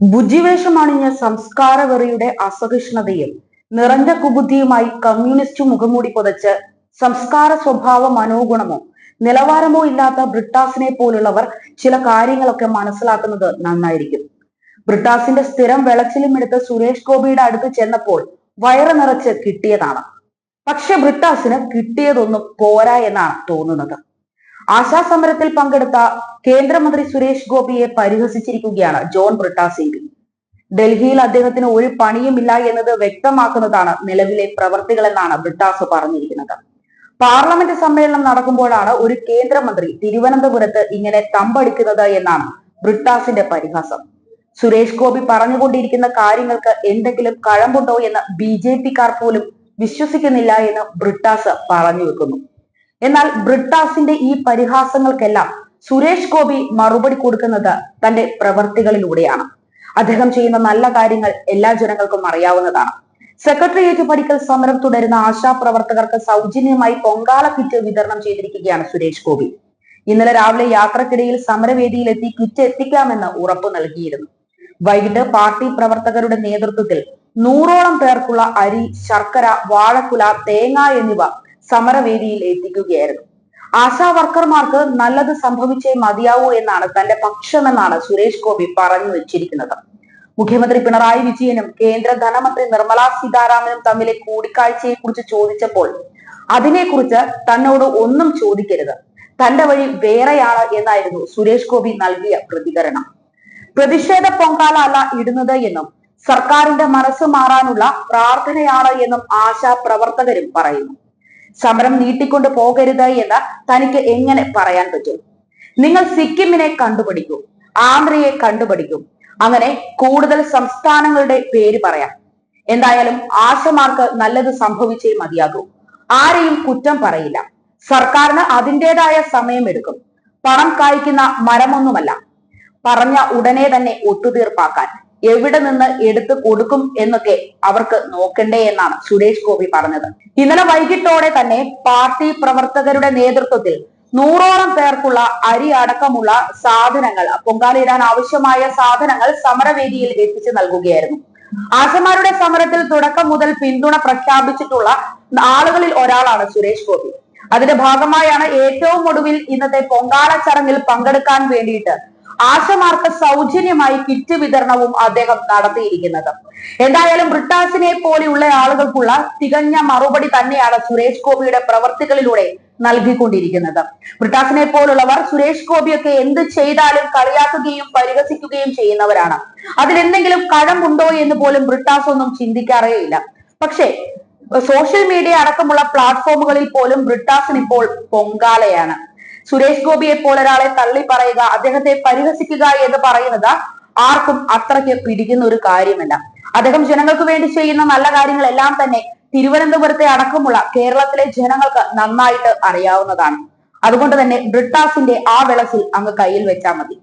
ഭുജിവേഷമണിഞ്ഞ സംസ്കാരവെറിയുടെ അസഹിഷ്ണുതയും നിറഞ്ഞ കുബുദ്ധിയുമായി കമ്മ്യൂണിസ്റ്റ് മുഖംമൂടി പുതച്ച് സംസ്കാര സ്വഭാവ മനോഗുണമോ നിലവാരമോ ഇല്ലാത്ത ബ്രിട്ടാസിനെ പോലുള്ളവർ ചില കാര്യങ്ങളൊക്കെ മനസ്സിലാക്കുന്നത് നന്നായിരിക്കും. ബ്രിട്ടാസിന്റെ സ്ഥിരം വെളച്ചിലും എടുത്ത് സുരേഷ് ഗോപിയുടെ അടുത്ത് ചെന്നപ്പോൾ വയറ് നിറച്ച് കിട്ടിയതാണ്. പക്ഷെ ബ്രിട്ടാസിന് കിട്ടിയതൊന്നും പോരാ എന്നാണ് തോന്നുന്നത്. ആശാസമരത്തിൽ പങ്കെടുത്ത കേന്ദ്രമന്ത്രി സുരേഷ് ഗോപിയെ പരിഹസിച്ചിരിക്കുകയാണ് ജോൺ ബ്രിട്ടാസ് എം ഡൽഹിയിൽ അദ്ദേഹത്തിന് ഒരു പണിയുമില്ല എന്നത് വ്യക്തമാക്കുന്നതാണ് നിലവിലെ പ്രവർത്തികളെന്നാണ് ബ്രിട്ടാസ് പറഞ്ഞിരിക്കുന്നത്. പാർലമെന്റ് സമ്മേളനം നടക്കുമ്പോഴാണ് ഒരു കേന്ദ്രമന്ത്രി തിരുവനന്തപുരത്ത് ഇങ്ങനെ തമ്പടിക്കുന്നത് എന്നാണ് ബ്രിട്ടാസിന്റെ പരിഹാസം. സുരേഷ് ഗോപി പറഞ്ഞുകൊണ്ടിരിക്കുന്ന കാര്യങ്ങൾക്ക് എന്തെങ്കിലും കഴമ്പുണ്ടോ എന്ന് ബി ജെ പിക്കാർ പോലും വിശ്വസിക്കുന്നില്ല എന്ന് ബ്രിട്ടാസ് പറഞ്ഞു വെക്കുന്നു. എന്നാൽ ബ്രിട്ടാസിന്റെ ഈ പരിഹാസങ്ങൾക്കെല്ലാം സുരേഷ് ഗോപി മറുപടി കൊടുക്കുന്നത് തന്റെ പ്രവർത്തികളിലൂടെയാണ്. അദ്ദേഹം ചെയ്യുന്ന നല്ല കാര്യങ്ങൾ എല്ലാ ജനങ്ങൾക്കും അറിയാവുന്നതാണ്. സെക്രട്ടേറിയറ്റ് പഠിക്കൽ സമരം തുടരുന്ന ആശാ പ്രവർത്തകർക്ക് സൗജന്യമായി പൊങ്കാല കിറ്റ് വിതരണം ചെയ്തിരിക്കുകയാണ് സുരേഷ് ഗോപി. ഇന്നലെ രാവിലെ യാത്രക്കിടയിൽ സമരവേദിയിലെത്തി കിറ്റ് എത്തിക്കാമെന്ന് ഉറപ്പു നൽകിയിരുന്നു. വൈകിട്ട് പാർട്ടി പ്രവർത്തകരുടെ നേതൃത്വത്തിൽ നൂറോളം പേർക്കുള്ള അരി ശർക്കര വാഴക്കുല തേങ്ങ എന്നിവ സമരവേദിയിൽ എത്തിക്കുകയായിരുന്നു. ആശാ വർക്കർമാർക്ക് നല്ലത് സംഭവിച്ചേ മതിയാവൂ എന്നാണ് തന്റെ പക്ഷമെന്നാണ് സുരേഷ് ഗോപി പറഞ്ഞു വെച്ചിരിക്കുന്നത്. മുഖ്യമന്ത്രി പിണറായി വിജയനും കേന്ദ്ര ധനമന്ത്രി നിർമ്മലാ സീതാരാമനും തമ്മിലെ കൂടിക്കാഴ്ചയെ കുറിച്ച് ചോദിച്ചപ്പോൾ അതിനെക്കുറിച്ച് തന്നോട് ഒന്നും ചോദിക്കരുത്. തന്റെ വഴി വേറെയാണ് എന്നായിരുന്നു സുരേഷ് ഗോപി നൽകിയ പ്രതികരണം. പ്രതിഷേധ പൊങ്കാല അല്ല ഇടുന്നത് എന്നും സർക്കാരിന്റെ മനസ്സ് മാറാനുള്ള പ്രാർത്ഥനയാണ് എന്നും ആശാ പ്രവർത്തകരും പറയുന്നു. സമരം നീട്ടിക്കൊണ്ട് പോകരുത് എന്ന് തനിക്ക് എങ്ങനെ പറയാൻ പറ്റും? നിങ്ങൾ സിക്കിമിനെ കണ്ടുപിടിക്കൂ ആന്ധ്രയെ കണ്ടുപിടിക്കൂ. അങ്ങനെ കൂടുതൽ സംസ്ഥാനങ്ങളുടെ പേര് പറയാം. എന്തായാലും ആശമാർക്ക് നല്ലത് സംഭവിച്ചേ മതിയാകൂ. ആരെയും കുറ്റം പറയില്ല. സർക്കാരിന് അതിന്റെതായ സമയമെടുക്കും പണം കായ്ക്കുന്ന മരമൊന്നുമല്ല. പറഞ്ഞ ഉടനെ തന്നെ ഒത്തുതീർപ്പാക്കാൻ. എവിടെ നിന്ന് എടുത്തു കൊടുക്കും എന്നൊക്കെ അവർക്ക് നോക്കണ്ടേ എന്നാണ് സുരേഷ് ഗോപി പറഞ്ഞത്. ഇന്നലെ വൈകിട്ടോടെ തന്നെ പാർട്ടി പ്രവർത്തകരുടെ നേതൃത്വത്തിൽ നൂറോളം പേർക്കുള്ള അരി അടക്കമുള്ള സാധനങ്ങൾ പൊങ്കാലയിടാൻ ആവശ്യമായ സാധനങ്ങൾ സമരവേദിയിൽ എത്തിച്ചു നൽകുകയായിരുന്നു. ആശമാരുടെ സമരത്തിൽ തുടക്കം മുതൽ പിന്തുണ പ്രഖ്യാപിച്ചിട്ടുള്ള ആളുകളിൽ ഒരാളാണ് സുരേഷ് ഗോപി. അതിന്റെ ഭാഗമായാണ് ഏറ്റവും ഒടുവിൽ ഇന്നത്തെ പൊങ്കാല ചടങ്ങിൽ പങ്കെടുക്കാൻ വേണ്ടിയിട്ട് ആശമാർക്ക് സൗജന്യമായി കിറ്റ് വിതരണവും അദ്ദേഹം നടത്തിയിരിക്കുന്നത്. എന്തായാലും ബ്രിട്ടാസിനെ പോലെയുള്ള ആളുകൾക്കുള്ള തികഞ്ഞ മറുപടി തന്നെയാണ് സുരേഷ് ഗോപിയുടെ പ്രവർത്തികളിലൂടെ നൽകിക്കൊണ്ടിരിക്കുന്നത്. ബ്രിട്ടാസിനെ പോലുള്ളവർ സുരേഷ് ഗോപിയൊക്കെ എന്ത് ചെയ്താലും കളിയാക്കുകയും പരിഹസിക്കുകയും ചെയ്യുന്നവരാണ്. അതിലെന്തെങ്കിലും കഴമ്പുണ്ടോ എന്ന് പോലും ബ്രിട്ടാസ് ഒന്നും ചിന്തിക്കാറേ ഇല്ല പക്ഷേ സോഷ്യൽ മീഡിയ അടക്കമുള്ള പ്ലാറ്റ്ഫോമുകളിൽ പോലും ബ്രിട്ടാസിന് ഇപ്പോൾ പൊങ്കാലയാണ്. സുരേഷ് ഗോപിയെ പോലൊരാളെ തള്ളി പറയുക അദ്ദേഹത്തെ പരിഹസിക്കുക എന്ന് പറയുന്നത് ആർക്കും അത്രയ്ക്ക് പിടിക്കുന്ന ഒരു കാര്യമല്ല. അദ്ദേഹം ജനങ്ങൾക്ക് വേണ്ടി ചെയ്യുന്ന നല്ല കാര്യങ്ങളെല്ലാം തന്നെ തിരുവനന്തപുരത്തെ അടക്കമുള്ള കേരളത്തിലെ ജനങ്ങൾക്ക് നന്നായിട്ട് അറിയാവുന്നതാണ്. അതുകൊണ്ട് തന്നെ ബ്രിട്ടാസിന്റെ ആ വിളസിൽ അങ്ങ് കയ്യിൽ വെച്ചാൽ മതി.